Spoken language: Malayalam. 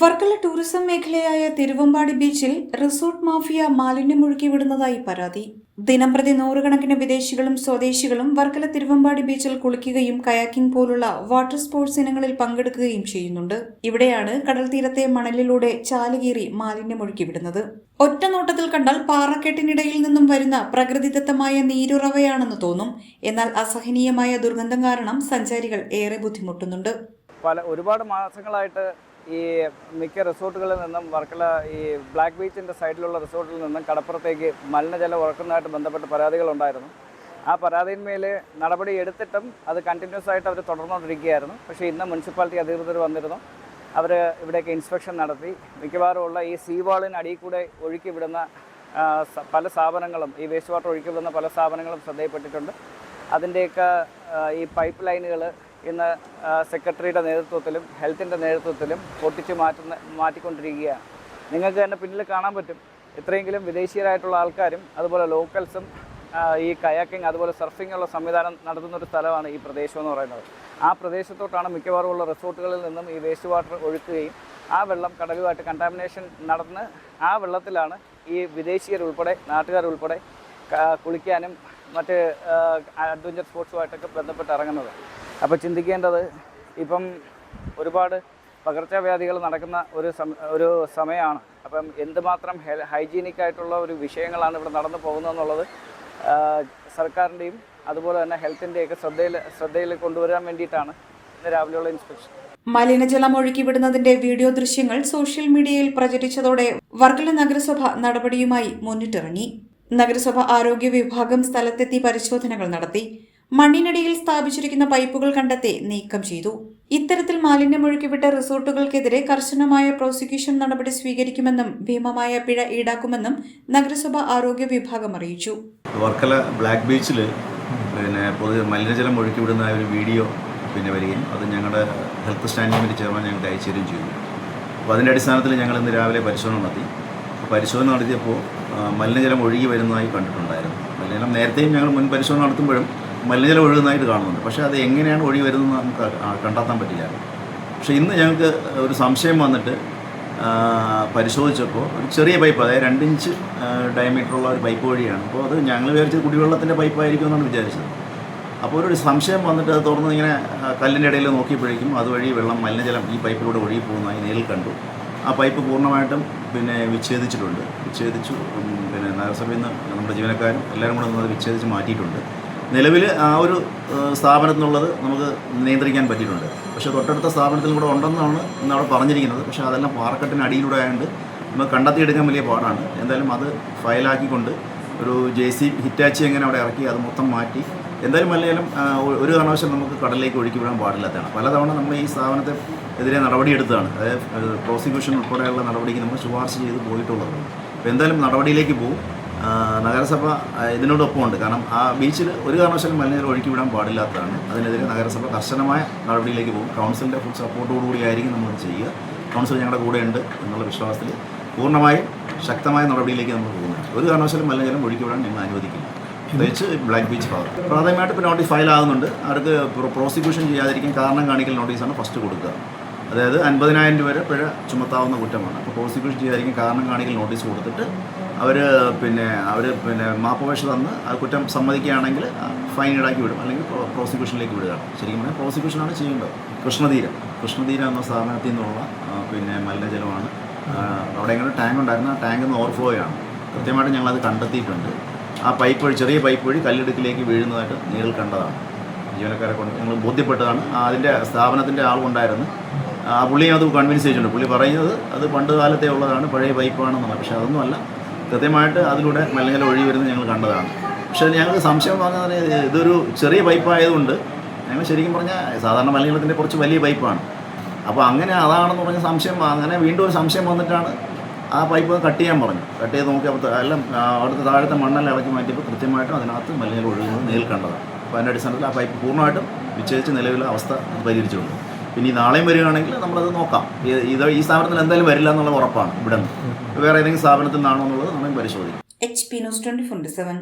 വർക്കല ടൂറിസം മേഖലയായ തിരുവമ്പാടി ബീച്ചിൽ റിസോർട്ട് മാഫിയ മാലിന്യമൊഴുക്കി വിടുന്നതായി പരാതി. ദിനംപ്രതി നൂറുകണക്കിന് വിദേശികളും സ്വദേശികളും വർക്കല തിരുവമ്പാടി ബീച്ചിൽ കുളിക്കുകയും കയാക്കിംഗ് പോലുള്ള വാട്ടർ സ്പോർട്സ് ഇനങ്ങളിൽ പങ്കെടുക്കുകയും ചെയ്യുന്നുണ്ട്. ഇവിടെയാണ് കടൽ തീരത്തെ മണലിലൂടെ ചാലുകീറി മാലിന്യമൊഴുക്കി വിടുന്നത്. ഒറ്റ നോട്ടത്തിൽ കണ്ടാൽ പാറക്കെട്ടിനിടയിൽ നിന്നും വരുന്ന പ്രകൃതിദത്തമായ നീരുറവയാണെന്ന് തോന്നും. എന്നാൽ അസഹനീയമായ ദുർഗന്ധം കാരണം സഞ്ചാരികൾ ഏറെ ബുദ്ധിമുട്ടുന്നുണ്ട്. പല ഒരുപാട് മാസങ്ങളായിട്ട് ഈ മിക്ക റിസോർട്ടുകളിൽ നിന്നും വർക്കല ഈ ബ്ലാക്ക് ബീച്ചിന്റെ സൈഡിലുള്ള റിസോർട്ടിൽ നിന്നും കടപ്പുറത്തേക്ക് മലിനജലം ഉറക്കുന്നതായിട്ട് ബന്ധപ്പെട്ട് പരാതികളുണ്ടായിരുന്നു. ആ പരാതിന്മേൽ നടപടി എടുത്തിട്ടും അത് കണ്ടിന്യൂസ് ആയിട്ട് അവർ തുടർന്നുകൊണ്ടിരിക്കുകയായിരുന്നു. പക്ഷേ ഇന്ന് മുനിസിപ്പാലിറ്റി അധികൃതർ വന്നിരുന്നു. അവർ ഇവിടേക്ക് ഇൻസ്പെക്ഷൻ നടത്തി. മിക്കവാറും ഉള്ള ഈ സീ വാളിന് അടിയിൽ കൂടെ ഒഴുക്കി വിടുന്ന പല സ്ഥാപനങ്ങളും ഈ വേസ്റ്റ് വാട്ടർ ഒഴുക്കി വിടുന്ന പല സ്ഥാപനങ്ങളും ശ്രദ്ധയിൽപ്പെട്ടിട്ടുണ്ട്. അതിന്റെയൊക്കെ ഈ പൈപ്പ് ലൈനുകൾ ഇന്ന് സെക്രട്ടറിയുടെ നേതൃത്വത്തിലും ഹെൽത്തിന്റെ നേതൃത്വത്തിലും പൊട്ടിച്ച് മാറ്റുന്ന മാറ്റിക്കൊണ്ടിരിക്കുകയാണ്. നിങ്ങൾക്ക് തന്നെ പിന്നിൽ കാണാൻ പറ്റും. ഇത്രയെങ്കിലും വിദേശീയരായിട്ടുള്ള ആൾക്കാരും അതുപോലെ ലോക്കൽസും ഈ കയാക്കിംഗ് അതുപോലെ സർഫിംഗ് ഉള്ള സംവിധാനം നടത്തുന്ന ഒരു സ്ഥലമാണ് ഈ പ്രദേശം എന്ന് പറയുന്നത്. ആ പ്രദേശത്തോട്ടാണ് മിക്കവാറും ഉള്ള റിസോർട്ടുകളിൽ നിന്നും ഈ വേസ്റ്റ് വാട്ടർ ഒഴുക്കുകയും ആ വെള്ളം കടലുമായിട്ട് കണ്ടാമിനേഷൻ നടന്ന് ആ വെള്ളത്തിലാണ് ഈ വിദേശീയരുൾപ്പെടെ നാട്ടുകാരുൾപ്പെടെ കുളിക്കാനും മറ്റ് അഡ്വഞ്ചർ സ്പോർട്സുമായിട്ടൊക്കെ ബന്ധപ്പെട്ട് ഇറങ്ങുന്നത്. അപ്പോൾ ചിന്തിക്കേണ്ടത് ഇപ്പം ഒരുപാട് പകർച്ചവ്യാധികൾ നടക്കുന്ന ഒരു ഒരു സമയമാണ് അപ്പം എന്തുമാത്രം ഹൈജീനിക് ആയിട്ടുള്ള ഒരു വിഷയങ്ങളാണ് ഇവിടെ നടന്നു പോകുന്നതെന്നുള്ളത് സർക്കാരിന്റെയും അതുപോലെ തന്നെ ഹെൽത്തിന്റെയൊക്കെ ശ്രദ്ധയിൽ ശ്രദ്ധയിൽ കൊണ്ടുവരാൻ വേണ്ടിയിട്ടാണ് ഇന്ന് രാവിലെയുള്ള ഇൻസ്പെക്ഷൻ. മലിനജലം ഒഴുക്കിവിടുന്നതിന്റെ വീഡിയോ ദൃശ്യങ്ങൾ സോഷ്യൽ മീഡിയയിൽ പ്രചരിച്ചതോടെ വർക്കല നഗരസഭ നടപടിയുമായി മുന്നിട്ടിറങ്ങി. നഗരസഭ ആരോഗ്യ വിഭാഗം സ്ഥലത്തെത്തി പരിശോധനകൾ നടത്തി. മണ്ണിനടിയിൽ സ്ഥാപിച്ചിരിക്കുന്ന പൈപ്പുകൾ കണ്ടെത്തി നീക്കം ചെയ്തു. ഇത്തരത്തിൽ മാലിന്യമൊഴുക്കിവിട്ട റിസോർട്ടുകൾക്കെതിരെ കർശനമായ പ്രോസിക്യൂഷൻ നടപടി സ്വീകരിക്കുമെന്നും ഭീമമായ പിഴ ഈടാക്കുമെന്നും നഗരസഭ ആരോഗ്യ വിഭാഗം അറിയിച്ചു. വർക്കല ബ്ലാക്ക് ബീച്ചിൽ പിന്നെ പൊതു മലിനജലം ഒഴുക്കി വിടുന്ന ഒരു വീഡിയോ പിന്നെ വരികയും അത് ഞങ്ങളുടെ ഹെൽത്ത് സ്റ്റാൻഡിംഗ് കമ്മിറ്റി ചെയർമാൻ ഞങ്ങൾക്ക് അയച്ചു തരികയും ചെയ്തു. അപ്പോൾ അതിന്റെ അടിസ്ഥാനത്തിൽ ഞങ്ങൾ ഇന്ന് രാവിലെ പരിശോധന നടത്തി. പരിശോധന നടത്തിയപ്പോൾ മലിനജലം ഒഴുകി വരുന്നതായി കണ്ടിട്ടുണ്ടായിരുന്നു. മലിനജലം നേരത്തെയും ഞങ്ങൾ മുൻ പരിശോധന നടത്തുമ്പോഴും മലിനജലം ഒഴുകുന്നതായിട്ട് കാണുന്നുണ്ട്. പക്ഷേ അത് എങ്ങനെയാണ് ഒഴുകി വരുന്നത് നമുക്ക് കണ്ടെത്താൻ പറ്റില്ല. പക്ഷേ ഇന്ന് ഞങ്ങൾക്ക് ഒരു സംശയം വന്നിട്ട് പരിശോധിച്ചപ്പോൾ ഒരു ചെറിയ പൈപ്പ് അതായത് രണ്ട് ഇഞ്ച് ഡയമീറ്ററുള്ള ഒരു പൈപ്പ് വഴിയാണ്. അപ്പോൾ അത് ഞങ്ങൾ വിചാരിച്ചത് കുടിവെള്ളത്തിന്റെ പൈപ്പായിരിക്കും എന്നാണ് വിചാരിച്ചത്. അപ്പോൾ ഒരു സംശയം വന്നിട്ട് അത് തുറന്ന് ഇങ്ങനെ കല്ലിന്റെ ഇടയിൽ നോക്കിയപ്പോഴേക്കും അതുവഴി വെള്ളം മലിനജലം ഈ പൈപ്പിലൂടെ ഒഴുകി പോകുന്നതായി നേരിൽ കണ്ടു. ആ പൈപ്പ് പൂർണമായിട്ടും പിന്നെ വിച്ഛേദിച്ചിട്ടുണ്ട്. വിച്ഛേദിച്ചു പിന്നെ നഗരസഭയിൽ നിന്ന് നമ്മുടെ ജീവനക്കാരും എല്ലാവരും കൂടെ അത് വിച്ഛേദിച്ച് മാറ്റിയിട്ടുണ്ട്. നിലവിൽ ആ ഒരു സ്ഥാപനം എന്നുള്ളത് നമുക്ക് നിയന്ത്രിക്കാൻ പറ്റിയിട്ടുണ്ട്. പക്ഷേ തൊട്ടടുത്ത സ്ഥാപനത്തിൽ കൂടെ ഉണ്ടെന്നാണ് ഇന്ന് അവിടെ പറഞ്ഞിരിക്കുന്നത്. പക്ഷേ അതെല്ലാം പാറക്കെട്ടിന് അടിയിലൂടെ ആയതുകൊണ്ട് നമുക്ക് കണ്ടെത്തിയെടുക്കാൻ വലിയ പാടാണ്. എന്തായാലും അത് ഫയലാക്കിക്കൊണ്ട് ഒരു ജെ സി ഹിറ്റാച്ചി എങ്ങനെ അവിടെ ഇറക്കി അത് മൊത്തം മാറ്റി എന്തായാലും മലയാളം ഒരു കാരണവശാലും നമുക്ക് കടലിലേക്ക് ഒഴുക്കി വിടാൻ പാടില്ലാത്തതാണ് പലതവണ നമ്മൾ ഈ സ്ഥാപനത്തെ എതിരെ നടപടിയെടുത്തതാണ്. അതായത് പ്രോസിക്യൂഷൻ ഉൾപ്പെടെയുള്ള നടപടിക്ക് നമ്മൾ ശുപാർശ ചെയ്ത് പോയിട്ടുള്ളത് അപ്പോൾ എന്തായാലും നടപടിയിലേക്ക് പോകും. നഗരസഭ ഇതിനോടൊപ്പമുണ്ട്. കാരണം ആ ബീച്ചിൽ ഒരു കാരണവശാലും മലിനജലം ഒഴുക്കി വിടാൻ പാടില്ലാത്തതാണ്. അതിനെതിരെ നഗരസഭ കർശനമായ നടപടിയിലേക്ക് പോകും. കൗൺസിലിന്റെ ഫുൾ സപ്പോർട്ടോടുകൂടി ആയിരിക്കും നമ്മൾ ചെയ്യുക. കൗൺസിൽ ഞങ്ങളുടെ കൂടെ ഉണ്ട് എന്നുള്ള വിശ്വാസത്തിൽ പൂർണമായും ശക്തമായ നടപടിയിലേക്ക് നമ്മൾ പോകുന്നുണ്ട് ഒരു കാരണവശാലും മലിനജലം ഒഴുക്കി വിടാൻ ഞങ്ങൾ അനുവദിക്കില്ല. പ്രത്യേകിച്ച് ബ്ലാക്ക് ബീച്ച് ഭാഗം പ്രാഥമികമായിട്ട് ഇപ്പോൾ നോട്ടീസ് ഫയൽ ആകുന്നുണ്ട്. അവർക്ക് പ്രോസിക്യൂഷൻ ചെയ്യാതിരിക്കാൻ കാരണം കാണിക്കൽ നോട്ടീസാണ് ഫസ്റ്റ് കൊടുക്കുക. അതായത് അൻപതിനായിരം രൂപ വരെ പിഴ ചുമത്താവുന്ന കുറ്റമാണ്. അപ്പോൾ പ്രോസിക്യൂഷൻ ചെയ്യുമായിരിക്കും കാരണം കാണിക്കൽ നോട്ടീസ് കൊടുത്തിട്ട് അവർ പിന്നെ അവർ പിന്നെ മാപ്പപേക്ഷ തന്ന് ആ കുറ്റം സമ്മതിക്കുകയാണെങ്കിൽ ഫൈൻ ഈടാക്കി വിടും. അല്ലെങ്കിൽ പ്രോസിക്യൂഷനിലേക്ക് വിടുക. ശരിക്കും പറഞ്ഞാൽ പ്രോസിക്യൂഷനാണ് ചെയ്യേണ്ടത്. കൃഷ്ണതീരം കൃഷ്ണതീരം എന്ന സ്ഥാപനത്തിൽ നിന്നുള്ള പിന്നെ മലിനജലമാണ്. അവിടെ എങ്ങനെ ടാങ്ക് ഉണ്ടായിരുന്ന. ആ ടാങ്കിൽ നിന്ന് ഓവർഫ്ലോയാണ്. കൃത്യമായിട്ട് ഞങ്ങളത് കണ്ടെത്തിയിട്ടുണ്ട്. ആ പൈപ്പ് വഴി ചെറിയ പൈപ്പ് വഴി കല്ലിടുക്കിലേക്ക് വീഴുന്നതായിട്ട് നേരിൽ കണ്ടതാണ്. ജീവനക്കാരെ കൊണ്ട് ഞങ്ങൾ ബോധ്യപ്പെട്ടതാണ്. അതിന്റെ സ്ഥാപനത്തിന്റെ ആളുണ്ടായിരുന്നു. ആ പുള്ളിയും അത് കൺവിൻസ് ചെയ്തിട്ടുണ്ട്. പുള്ളി പറയുന്നത് അത് പണ്ട് കാലത്തെ ഉള്ളതാണ് പഴയ പൈപ്പാണെന്നുള്ളത് പക്ഷേ അതൊന്നുമല്ല കൃത്യമായിട്ട് അതിലൂടെ മലിനജലം ഒഴുകി വരുന്നത് ഞങ്ങൾ കണ്ടതാണ്. പക്ഷേ ഞങ്ങൾക്ക് സംശയം പറഞ്ഞാൽ ഇതൊരു ചെറിയ പൈപ്പായതുകൊണ്ട് ഞങ്ങൾ ശരിക്കും പറഞ്ഞാൽ സാധാരണ മലിനജലത്തിന്റെ കുറച്ച് വലിയ പൈപ്പാണ് അപ്പോൾ അങ്ങനെ അതാണെന്ന് പറഞ്ഞ സംശയം അങ്ങനെ വീണ്ടും ഒരു സംശയം വന്നിട്ടാണ് ആ പൈപ്പ് കട്ട് ചെയ്യാൻ പറഞ്ഞു കട്ട് ചെയ്ത് നോക്കിയപ്പോൾ എല്ലാം അവിടുത്തെ താഴത്തെ മണ്ണെല്ലാം ഇളക്കി മാറ്റിയപ്പോൾ കൃത്യമായിട്ടും അതിനകത്ത് മലിനജലം ഒഴുകുന്നത് നേരിൽ കണ്ടതാണ് അപ്പോൾ അതിന്റെ അടിസ്ഥാനത്തിൽ ആ പൈപ്പ് പൂർണമായിട്ടും വിച്ഛേദിച്ച് നിലവിലെ അവസ്ഥ പരിഹരിച്ചിട്ടുണ്ട്. ഈ നാളെയും വരികയാണെങ്കിൽ നമ്മളത് നോക്കാം. ഇത് ഈ സ്ഥാപനത്തിൽ എന്തായാലും വരില്ല എന്നുള്ള ഉറപ്പാണ് ഇവിടെ നിന്ന് വേറെ ഏതെങ്കിലും സ്ഥാപനത്തിൽ നിന്നാണോ എന്നുള്ളത് നമ്മൾ പരിശോധിക്കും. H P news twenty four seven